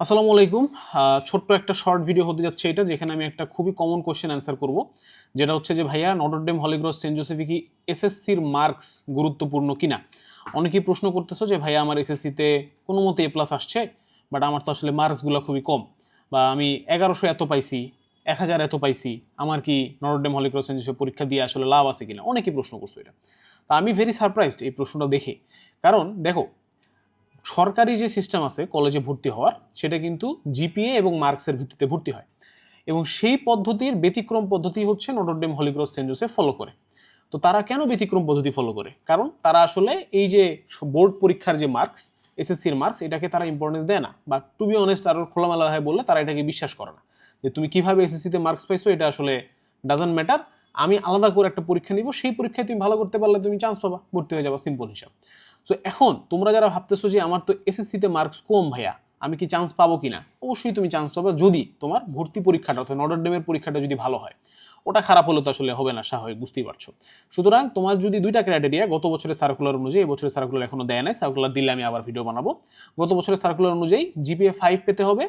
আসসালামু আলাইকুম। ছোট্ট একটা শর্ট ভিডিও হতে যাচ্ছে এটা, যেখানে আমি একটা খুবই কমন কোশ্চেন অ্যান্সার করব। যেটা হচ্ছে যে, ভাইয়া নটরডেম হলিগ্রস সেন্ট জোসেফে কি এসএসসির মার্কস গুরুত্বপূর্ণ কিনা? অনেকেই প্রশ্ন করতেছো যে, ভাইয়া, আমার এসএসসিতে কোনো মতে এ প্লাস আসছে বাট আমার তো আসলে মার্কসগুলো খুবই কম। বা আমি এগারোশো এত পাইছি, এক হাজার এত পাইছি, আমার কি নটরডেম হলিগ্রস সেন্ট জোসেফ পরীক্ষা দিয়ে আসলে লাভ আছে কিনা? অনেকেই প্রশ্ন করছ এটা। তা আমি ভেরি সারপ্রাইজড এই প্রশ্নটা দেখে। কারণ, দেখো সরকারি যে সিস্টেম আছে কলেজে ভর্তি হওয়ার, সেটা কিন্তু জিপিএ এবং মার্কসের ভিত্তিতে ভর্তি হয়। এবং সেই পদ্ধতির ব্যতিক্রম পদ্ধতি হচ্ছে Notre Dame Holy Cross saint Joseph follow করে। তো তারা কেন ব্যতিক্রম পদ্ধতি ফলো করে? কারণ তারা আসলে এই যে বোর্ড পরীক্ষার যে মার্কস এসএসসির মার্কস এটাকে তারা ইম্পর্টেন্স দেয় না। বা টু বি অনেস্ট আরও খোলামেলা হয় বললে তারা এটাকে বিশ্বাস করে না। যে তুমি কীভাবে এসএসসিতে মার্কস পাইছো, এটা আসলে ডাজন্ট ম্যাটার আমি আলাদা করে একটা পরীক্ষা নিব, সেই পরীক্ষায় তুমি ভালো করতে পারলে তুমি চান্স পাবা। ভর্তি হয়ে যাবা সিম্পল হিসাব। তো এখন তোমরা যারা ভাবতেছো যে আমার তো এসএসসিতে মার্কস কম ভাইয়া, আমি কি চান্স পাবো কিনা? অবশ্যই তুমি চান্স পাবে যদি তোমার ভর্তি পরীক্ষাটা অর্থাৎ নটর ডেমের পরীক্ষাটা যদি ভালো হয়। ওটা খারাপ হলে তো আসলে হবে না, স্বাভাবিক, বুঝতেই পারছ। সুতরাং তোমার যদি দুইটা ক্রাইটেরিয়া গত বছরের সার্কুলার অনুযায়ী, এই বছরের সার্কুলার এখনও দেয় নাই সার্কুলার দিলে আমি আবার ভিডিও বানাবো। গত বছরের সার্কুলার অনুযায়ী জিপিএ ফাইভ পেতে হবে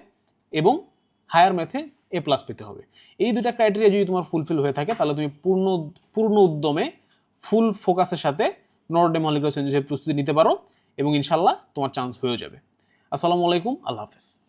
এবং হায়ার ম্যাথে এ প্লাস পেতে হবে। এই দুইটা ক্রাইটেরিয়া যদি তোমার ফুলফিল হয়ে থাকে, তাহলে তুমি পূর্ণ পূর্ণ উদ্যমে ফুল ফোকাসের সাথে নর্ডেম হলিগ্রাস প্রস্তুতি নিতে পারো এবং ইনশাল্লাহ তোমার চান্স হয়েও যাবে। আসসালামু আলাইকুম, আল্লাহ হাফেজ।